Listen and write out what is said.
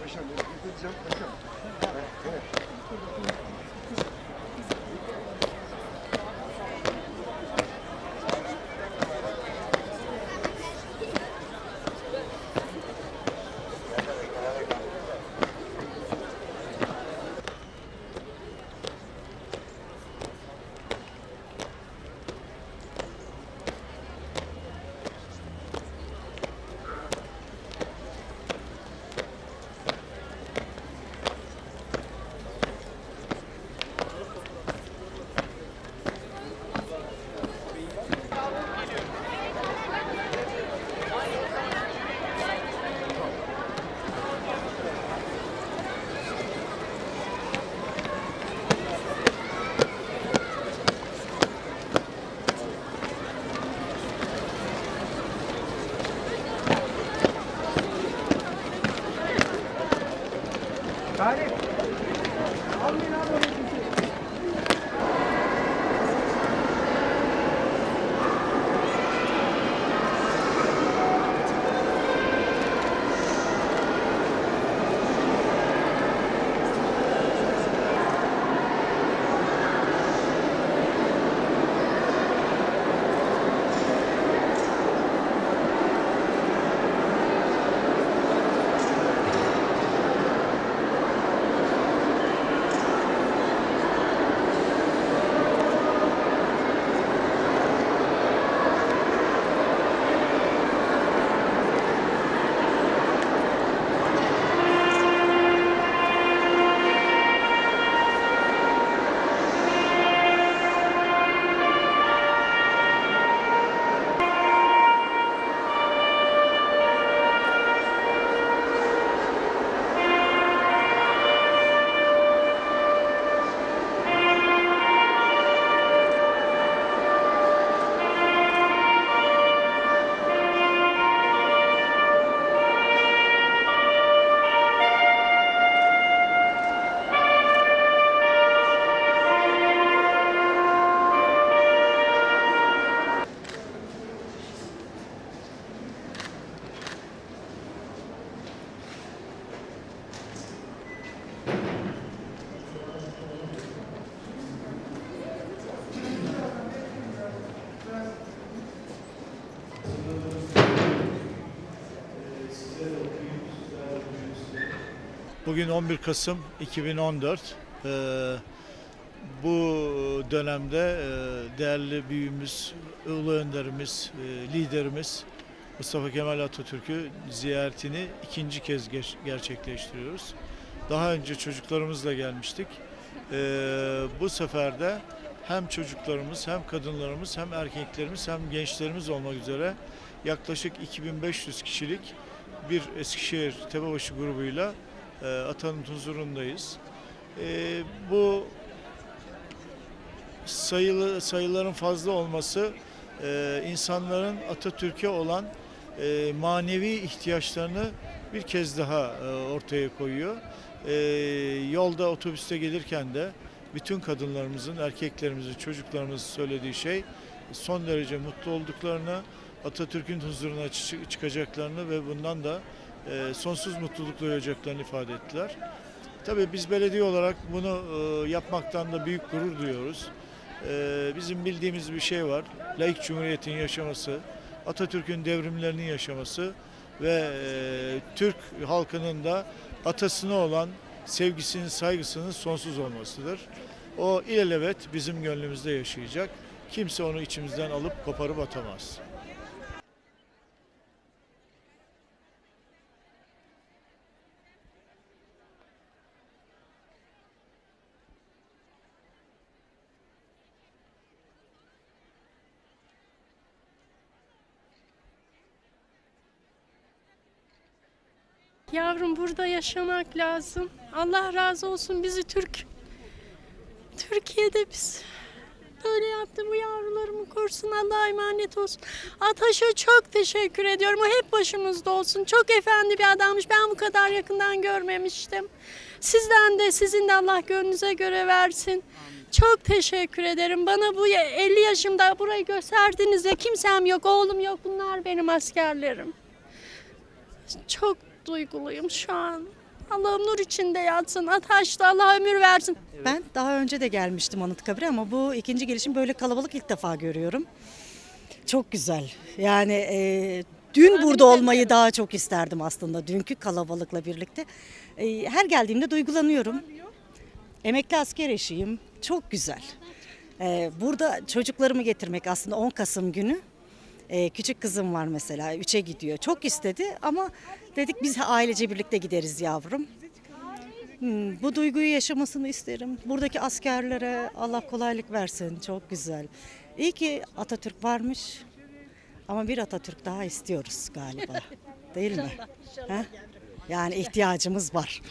Paşam, getireceğim paşam. Evet, evet. Got it. Bugün 11 Kasım 2014. Ee, bu dönemde e, değerli büyüğümüz, ulu önderimiz, e, liderimiz Mustafa Kemal Atatürk'ü ziyaretini ikinci kez gerçekleştiriyoruz. Daha önce çocuklarımızla gelmiştik. Ee, bu sefer de hem çocuklarımız hem kadınlarımız hem erkeklerimiz hem gençlerimiz olmak üzere yaklaşık 2500 kişilik bir Eskişehir Tepebaşı grubuyla Atanın huzurundayız. E, bu sayılı sayıların fazla olması e, insanların Atatürk'e olan e, manevi ihtiyaçlarını bir kez daha e, ortaya koyuyor. Yolda otobüste gelirken de bütün kadınlarımızın, erkeklerimizin, çocuklarımızın söylediği şey son derece mutlu olduklarını, Atatürk'ün huzuruna çı- çıkacaklarını ve bundan da e, sonsuz mutluluk duyacaklarını ifade ettiler. Tabii biz belediye olarak bunu e, yapmaktan da büyük gurur duyuyoruz. E, bizim bildiğimiz bir şey var. Laik Cumhuriyet'in yaşaması, Atatürk'ün devrimlerinin yaşaması ve Türk halkının da atasına olan sevgisinin, saygısının sonsuz olmasıdır. O ilelebet bizim gönlümüzde yaşayacak. Kimse onu içimizden alıp koparıp atamaz. Yavrum burada yaşamak lazım. Allah razı olsun bizi Türk. Türkiye'de biz böyle yaptı. Bu yavrularımı korusun. Allah'a emanet olsun. Ataş'a çok teşekkür ediyorum. O hep başımızda olsun. Çok efendi bir adammış. Ben bu kadar yakından görmemiştim. Sizden de sizin de Allah gönlünüze göre versin. Çok teşekkür ederim. Bana bu ya- 50 yaşımda burayı gösterdiniz ya kimsem yok, oğlum yok. Bunlar benim askerlerim. Çok duyguluyum şu an. Allah'ım nur içinde yatsın. Ataş'ta Allah ömür versin. Ben daha önce de gelmiştim Anıtkabir'e ama bu ikinci gelişim böyle kalabalık ilk defa görüyorum. Çok güzel. Yani e, dün burada olmayı daha çok isterdim aslında dünkü kalabalıkla birlikte. E, her geldiğimde duygulanıyorum. Emekli asker eşiyim. Çok güzel. E, burada çocuklarımı getirmek aslında 10 Kasım günü. E, küçük kızım var mesela 3'e gidiyor. Çok istedi ama dedik biz ailece birlikte gideriz yavrum. Hmm, bu duyguyu yaşamasını isterim. Buradaki askerlere Allah kolaylık versin. Çok güzel. İyi ki Atatürk varmış. Ama bir Atatürk daha istiyoruz galiba. Değil mi? Ha? Yani ihtiyacımız var.